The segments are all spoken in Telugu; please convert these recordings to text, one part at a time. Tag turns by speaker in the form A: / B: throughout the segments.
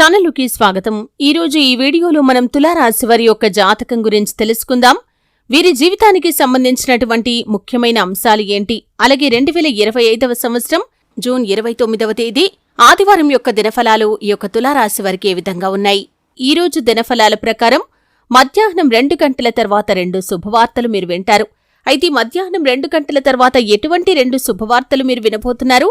A: ఛానలుకి స్వాగతం. ఈరోజు ఈ వీడియోలో మనం తులారాశి వారి యొక్క జాతకం గురించి తెలుసుకుందాం. వీరి జీవితానికి సంబంధించినటువంటి ముఖ్యమైన అంశాలు ఏంటి? అలాగే రెండు వేల ఇరవై ఐదవ సంవత్సరం జూన్ ఇరవై తొమ్మిదవ తేదీ ఆదివారం యొక్క దినఫలాలు ఈ యొక్క తులారాశి వారికి ఏ విధంగా ఉన్నాయి? ఈ రోజు దినఫలాల ప్రకారం మధ్యాహ్నం రెండు గంటల తర్వాత రెండు శుభవార్తలు మీరు వింటారు. అయితే మధ్యాహ్నం రెండు గంటల తర్వాత ఎటువంటి రెండు శుభవార్తలు మీరు వినబోతున్నారు?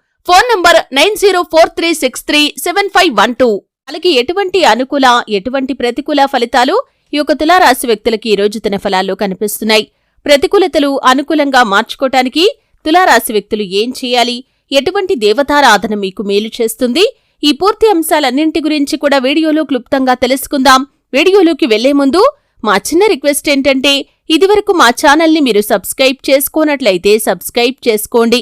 A: Phone number nine zero four three six three seven five one two. అలాగే ఎటువంటి అనుకూల ఎటువంటి ప్రతికూల ఫలితాలు ఈ యొక్క తులారాశి వ్యక్తులకి ఈ రోజు తన ఫలాల్లో కనిపిస్తున్నాయి. ప్రతికూలతలు అనుకూలంగా మార్చుకోటానికి తులారాశి వ్యక్తులు ఏం చేయాలి? ఎటువంటి దేవతారాధన మీకు మేలు చేస్తుంది? ఈ పూర్తి అంశాలన్నింటి గురించి కూడా వీడియోలో క్లుప్తంగా తెలుసుకుందాం. వీడియోలోకి వెళ్ళే ముందు మా చిన్న రిక్వెస్ట్ ఏంటంటే ఇదివరకు మా ఛానల్ని మీరు సబ్స్క్రైబ్ చేసుకోనట్లయితే సబ్స్క్రైబ్ చేసుకోండి.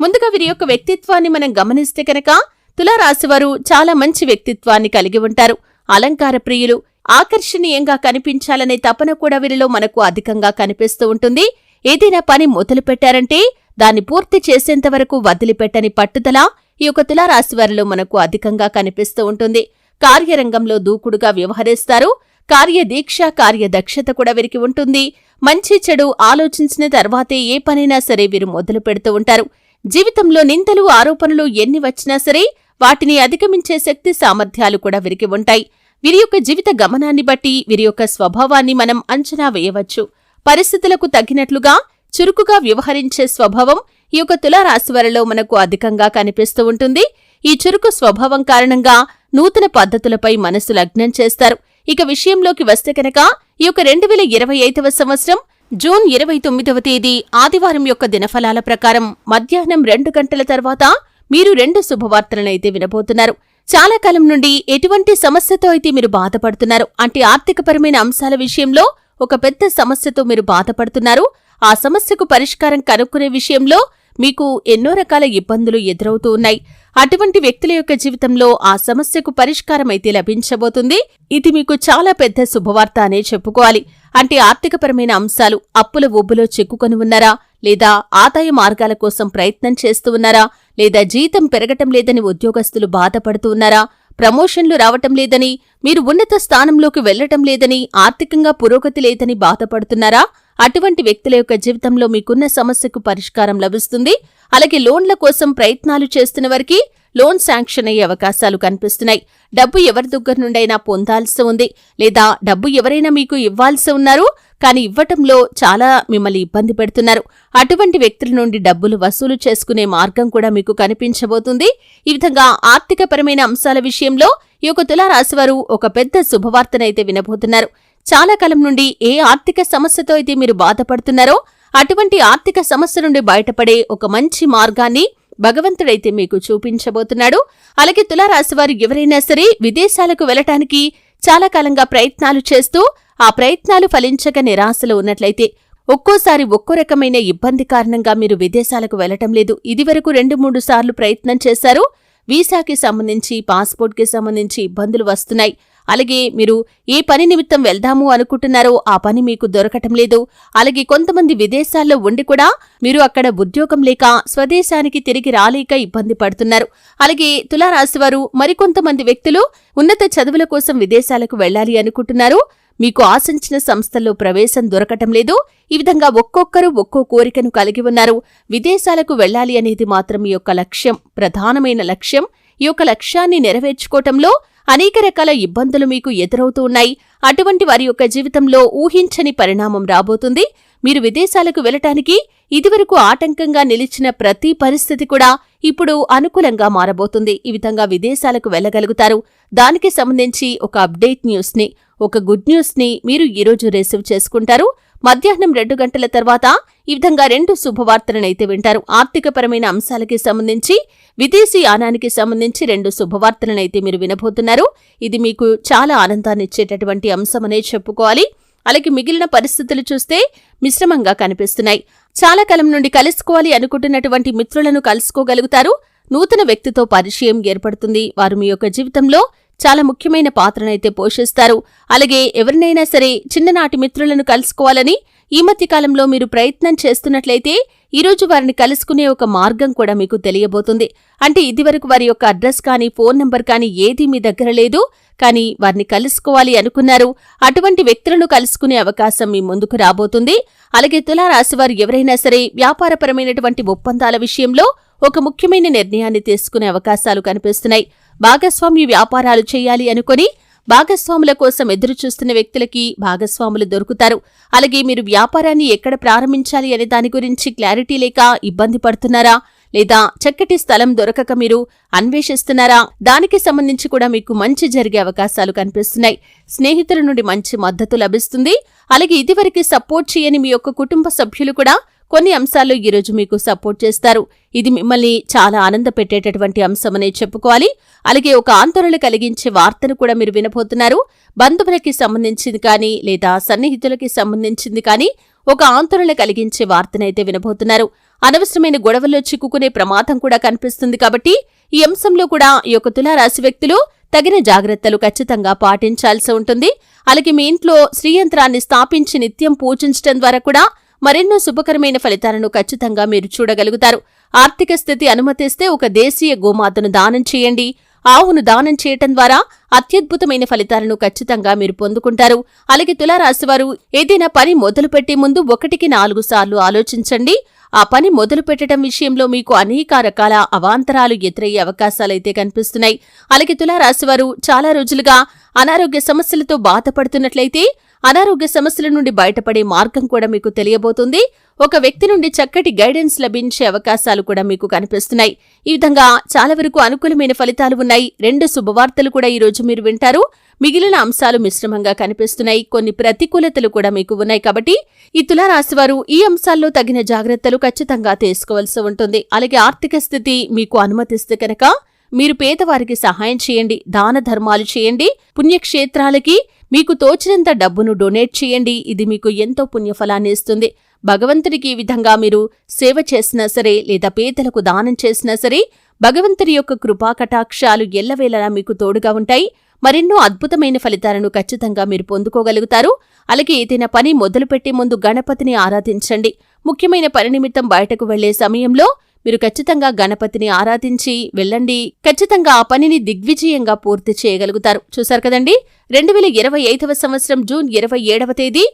A: ముందుగా వీరి యొక్క వ్యక్తిత్వాన్ని మనం గమనిస్తే కనుక తులారాశివారు చాలా మంచి వ్యక్తిత్వాన్ని కలిగి ఉంటారు. అలంకార ప్రియులు ఆకర్షణీయంగా కనిపించాలనే తపన కూడా వీరిలో మనకు అధికంగా కనిపిస్తూ ఉంటుంది. ఏదైనా పని మొదలు పెట్టారంటే దాన్ని పూర్తి చేసేంత వరకు వదిలిపెట్టని పట్టుదల ఈ యొక్క తులారాశివారిలో మనకు అధికంగా కనిపిస్తూ ఉంటుంది. కార్యరంగంలో దూకుడుగా వ్యవహరిస్తారు. కార్యదీక్ష కార్యదక్షత కూడా వీరికి ఉంటుంది. మంచి చెడు ఆలోచించిన తర్వాతే ఏ పనైనా సరే వీరు మొదలు పెడుతూ ఉంటారు. జీవితంలో నిందలు ఆరోపణలు ఎన్ని వచ్చినా సరే వాటిని అధిగమించే శక్తి సామర్థ్యాలు కూడా విరిగి ఉంటాయి. వీరి యొక్క జీవిత గమనాన్ని బట్టి వీరి యొక్క స్వభావాన్ని మనం అంచనా వేయవచ్చు. పరిస్థితులకు తగ్గినట్లుగా చురుకుగా వ్యవహరించే స్వభావం ఈ యొక్క తులారాశివారిలో మనకు అధికంగా కనిపిస్తూ ఉంటుంది. ఈ చురుకు స్వభావం కారణంగా నూతన పద్ధతులపై మనసు లగ్నం చేస్తారు. ఇక విషయంలోకి వస్తే కనుక ఈ యొక్క రెండు వేల ఇరవై ఐదవ సంవత్సరం జూన్ ఇరవై తొమ్మిదవ తేదీ ఆదివారం యొక్క దినఫలాల ప్రకారం మధ్యాహ్నం రెండు గంటల తర్వాత మీరు రెండు శుభవార్తలనైతే వినబోతున్నారు. చాలా కాలం నుండి ఎటువంటి సమస్యతో అయితే మీరు బాధపడుతున్నారు? అంటే ఆర్థికపరమైన అంశాల విషయంలో ఒక పెద్ద సమస్యతో మీరు బాధపడుతున్నారు? ఆ సమస్యకు పరిష్కారం కనుక్కునే విషయంలో మీకు ఎన్నో రకాల ఇబ్బందులు ఎదురవుతూ ఉన్నాయి. అటువంటి వ్యక్తుల యొక్క జీవితంలో ఆ సమస్యకు పరిష్కారం అయితే లభించబోతుంది. ఇది మీకు చాలా పెద్ద శుభవార్త అనే చెప్పుకోవాలి. అంటే ఆర్థికపరమైన అంశాలు అప్పుల ఒబ్బులో చిక్కుకొని ఉన్నారా లేదా ఆదాయ మార్గాల కోసం ప్రయత్నం చేస్తూ ఉన్నారా? లేదా జీతం పెరగటం లేదని ఉద్యోగస్తులు బాధపడుతూ ఉన్నారా? ప్రమోషన్లు రావటం లేదని మీరు ఉన్నత స్థానంలోకి వెళ్ళటం లేదని ఆర్థికంగా పురోగతి లేదని బాధపడుతున్నారా? అటువంటి వ్యక్తుల యొక్క జీవితంలో మీకున్న సమస్యకు పరిష్కారం లభిస్తుంది. అలాగే లోన్ల కోసం ప్రయత్నాలు చేస్తున్న వారికి లోన్ శాంక్షన్ అయ్యే అవకాశాలు కనిపిస్తున్నాయి. డబ్బు ఎవరి దగ్గర నుండైనా పొందాల్సి ఉంది. లేదా డబ్బు ఎవరైనా మీకు ఇవ్వాల్సి ఉన్నారు. కానీ ఇవ్వటంలో చాలా మిమ్మల్ని ఇబ్బంది పెడుతున్నారు. అటువంటి వ్యక్తుల నుండి డబ్బులు వసూలు చేసుకునే మార్గం కూడా మీకు కనిపించబోతుంది. ఈ విధంగా ఆర్థికపరమైన అంశాల విషయంలో ఈ యొక్క తులారాశివారు ఒక పెద్ద శుభవార్తనైతే వినబోతున్నారు. చాలా కాలం నుండి ఏ ఆర్థిక సమస్యతో అయితే మీరు బాధపడుతున్నారో అటువంటి ఆర్థిక సమస్య నుండి బయటపడే ఒక మంచి మార్గాన్ని భగవంతుడైతే మీకు చూపించబోతున్నాడు. అలాగే తులారాశి వారు ఎవరైనా సరే విదేశాలకు వెళ్ళటానికి చాలా కాలంగా ప్రయత్నాలు చేస్తూ ఆ ప్రయత్నాలు ఫలించక నిరాశలో ఉన్నట్లయితే ఒక్కోసారి ఒక్కో రకమైన ఇబ్బంది కారణంగా మీరు విదేశాలకు వెళ్ళటం లేదు. ఇదివరకు రెండు మూడు సార్లు ప్రయత్నం చేశారు. వీసాకి సంబంధించి పాస్పోర్ట్కి సంబంధించి ఇబ్బందులు వస్తున్నాయి. అలాగే మీరు ఏ పని నిమిత్తం వెళ్దాము అనుకుంటున్నారో ఆ పని మీకు దొరకటం లేదు. అలాగే కొంతమంది విదేశాల్లో ఉండి కూడా మీరు అక్కడ ఉద్యోగం లేక స్వదేశానికి తిరిగి రాలేక ఇబ్బంది పడుతున్నారు. అలాగే తులారాశివారు మరికొంతమంది వ్యక్తులు ఉన్నత చదువుల కోసం విదేశాలకు వెళ్ళాలి అనుకుంటున్నారు. మీకు ఆశించిన సంస్థల్లో ప్రవేశం దొరకటం లేదు. ఈ విధంగా ఒక్కొక్కరు ఒక్కో కోరికను కలిగి ఉన్నారు. విదేశాలకు వెళ్ళాలి అనేది మాత్రం మీ యొక్క లక్ష్యం ప్రధానమైన లక్ష్యం. ఈ యొక్క లక్ష్యాన్ని నెరవేర్చుకోవటంలో అనేక రకాల ఇబ్బందులు మీకు ఎదురవుతూ ఉన్నాయి. అటువంటి వారి యొక్క జీవితంలో ఊహించని పరిణామం రాబోతుంది. మీరు విదేశాలకు వెళ్ళటానికి ఇదివరకు ఆటంకంగా నిలిచిన ప్రతి పరిస్థితి కూడా ఇప్పుడు అనుకూలంగా మారబోతుంది. ఈ విధంగా విదేశాలకు వెళ్ళగలుగుతారు దానికి సంబంధించి ఒక అప్డేట్ న్యూస్ని ఒక గుడ్ న్యూస్ని మీరు ఈరోజు రిసీవ్ చేసుకుంటారు. మధ్యాహ్నం రెండు గంటల తర్వాత ఈ విధంగా రెండు శుభవార్తలనైతే వింటారు. ఆర్థికపరమైన అంశాలకి సంబంధించి విదేశీ యానానికి సంబంధించి రెండు శుభవార్తలనైతే మీరు వినబోతున్నారు. ఇది మీకు చాలా ఆనందాన్ని ఇచ్చేటటువంటి అంశమనే చెప్పుకోవాలి. అలాగే మిగిలిన పరిస్థితులు చూస్తే మిశ్రమంగా కనిపిస్తున్నాయి. చాలా కాలం నుండి కలుసుకోవాలి అనుకుంటున్నటువంటి మిత్రులను కలుసుకోగలుగుతారు. నూతన వ్యక్తితో పరిచయం ఏర్పడుతుంది. వారు మీ యొక్క జీవితంలో చాలా ముఖ్యమైన పాత్రనైతే పోషిస్తారు. అలాగే ఎవరినైనా సరే చిన్ననాటి మిత్రులను కలుసుకోవాలని ఈ మధ్య కాలంలో మీరు ప్రయత్నం చేస్తున్నట్లయితే ఈరోజు వారిని కలుసుకునే ఒక మార్గం కూడా మీకు తెలియబోతుంది. అంటే ఇదివరకు వారి యొక్క అడ్రస్ కానీ ఫోన్ నంబర్ కానీ ఏదీ మీ దగ్గర లేదు. కానీ వారిని కలుసుకోవాలి అనుకున్నారు. అటువంటి వ్యక్తులను కలుసుకునే అవకాశం మీ ముందుకు రాబోతుంది. అలాగే తులారాశివారు ఎవరైనా సరే వ్యాపారపరమైనటువంటి ఒప్పందాల విషయంలో ఒక ముఖ్యమైన నిర్ణయాన్ని తీసుకునే అవకాశాలు కనిపిస్తున్నాయి. భాగస్వామ్య వ్యాపారాలు చేయాలి అనుకుని భాగస్వాముల కోసం ఎదురుచూస్తున్న వ్యక్తులకి భాగస్వాములు దొరుకుతారు. అలాగే మీరు వ్యాపారాన్ని ఎక్కడ ప్రారంభించాలి అనే దాని గురించి క్లారిటీ లేక ఇబ్బంది పడుతున్నారా? లేదా చక్కటి స్థలం దొరకక మీరు అన్వేషిస్తున్నారా? దానికి సంబంధించి కూడా మీకు మంచి జరిగే అవకాశాలు కనిపిస్తున్నాయి. స్నేహితుల నుండి మంచి మద్దతు లభిస్తుంది. అలాగే ఇదివరకు సపోర్ట్ చేయని మీ యొక్క కుటుంబ సభ్యులు కూడా కొన్ని అంశాల్లో ఈరోజు మీకు సపోర్ట్ చేస్తారు. ఇది మిమ్మల్ని చాలా ఆనంద పెట్టేటటువంటి అంశమనే చెప్పుకోవాలి. అలాగే ఒక ఆందోళన కలిగించే వార్తను కూడా మీరు వినబోతున్నారు. బంధువులకి సంబంధించింది కానీ లేదా సన్నిహితులకి సంబంధించింది కానీ ఒక ఆందోళన కలిగించే వార్తనైతే వినబోతున్నారు. అనవసరమైన గొడవల్లో చిక్కుకునే ప్రమాదం కూడా కనిపిస్తుంది కాబట్టి ఈ అంశంలో కూడా ఈ యొక్క తులారాశి వ్యక్తులు తగిన జాగ్రత్తలు ఖచ్చితంగా పాటించాల్సి ఉంటుంది. అలాగే మీ ఇంట్లో శ్రీయంత్రాన్ని స్థాపించి నిత్యం పూజించడం ద్వారా కూడా మరెన్నో శుభకరమైన ఫలితాలను ఖచ్చితంగా మీరు చూడగలుగుతారు. ఆర్థిక స్థితి అనుమతిస్తే ఒక దేశీయ గోమాతను దానం చేయండి. ఆవును దానం చేయటం ద్వారా అత్యద్భుతమైన ఫలితాలను ఖచ్చితంగా మీరు పొందుకుంటారు. అలాగే తులారాశివారు ఏదైనా పని మొదలుపెట్టే ముందు ఒకటికి నాలుగు సార్లు ఆలోచించండి. ఆ పని మొదలు పెట్టడం విషయంలో మీకు అనేక రకాల అవాంతరాలు ఎదురయ్యే అవకాశాలైతే కనిపిస్తున్నాయి. అలాగే తులారాశివారు చాలా రోజులుగా అనారోగ్య సమస్యలతో బాధపడుతున్నట్లయితే అనారోగ్య సమస్యల నుండి బయటపడే మార్గం కూడా మీకు తెలియబోతుంది. ఒక వ్యక్తి నుండి చక్కటి గైడెన్స్ లభించే అవకాశాలు కూడా మీకు కనిపిస్తున్నాయి. ఈ విధంగా చాలా వరకు అనుకూలమైన ఫలితాలు ఉన్నాయి. రెండు శుభవార్తలు కూడా ఈ రోజు మీరు వింటారు. మిగిలిన అంశాలు మిశ్రమంగా కనిపిస్తున్నాయి. కొన్ని ప్రతికూలతలు కూడా మీకు ఉన్నాయి కాబట్టి ఈ తులారాశివారు ఈ అంశాల్లో తగిన జాగ్రత్తలు ఖచ్చితంగా తీసుకోవాల్సి ఉంటుంది. అలాగే ఆర్థిక స్థితి మీకు అనుమతిస్తే కనుక మీరు పేదవారికి సహాయం చేయండి. దాన ధర్మాలు చేయండి. పుణ్యక్షేత్రాలకి మీకు తోచినంత డబ్బును డొనేట్ చేయండి. ఇది మీకు ఎంతో పుణ్యఫలాన్ని ఇస్తుంది. భగవంతుడికి ఈ విధంగా మీరు సేవ చేసినా సరే లేదా పేదలకు దానం చేసినా సరే భగవంతుడి యొక్క కృపా కటాక్షాలు ఎల్లవేళలా మీకు తోడుగా ఉంటాయి. మరెన్నో అద్భుతమైన ఫలితాలను ఖచ్చితంగా మీరు పొందుకోగలుగుతారు. అలాగే ఏదైనా పని మొదలుపెట్టే ముందు గణపతిని ఆరాధించండి. ముఖ్యమైన పని నిమిత్తం బయటకు వెళ్ళే సమయంలో మీరు ఖచ్చితంగా గణపతిని ఆరాధించి వెళ్ళండి. ఖచ్చితంగా ఆ పనిని దిగ్విజయంగా పూర్తి చేయగలుగుతారు. చూశారు కదండి? రెండు వేల ఇరవై ఐదవ సంవత్సరం జూన్ ఇరవై ఏడవ తేదీ.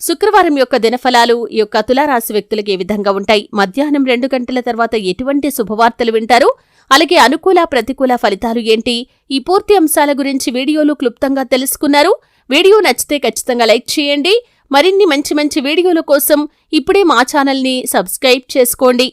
A: శుక్రవారం యొక్క దినఫలాలు ఈ యొక్క తులారాశి వ్యక్తులకు ఏ విధంగా ఉంటాయి? మధ్యాహ్నం రెండు గంటల తర్వాత ఎటువంటి శుభవార్తలు వింటారు? అలాగే అనుకూల ప్రతికూల ఫలితాలు ఏంటి? ఈ పూర్తి అంశాల గురించి వీడియోలు క్లుప్తంగా తెలుసుకున్నారు. వీడియో నచ్చితే ఖచ్చితంగా లైక్ చేయండి. మరిన్ని మంచి మంచి వీడియోల కోసం ఇప్పుడే మా ఛానల్ని సబ్స్క్రైబ్ చేసుకోండి.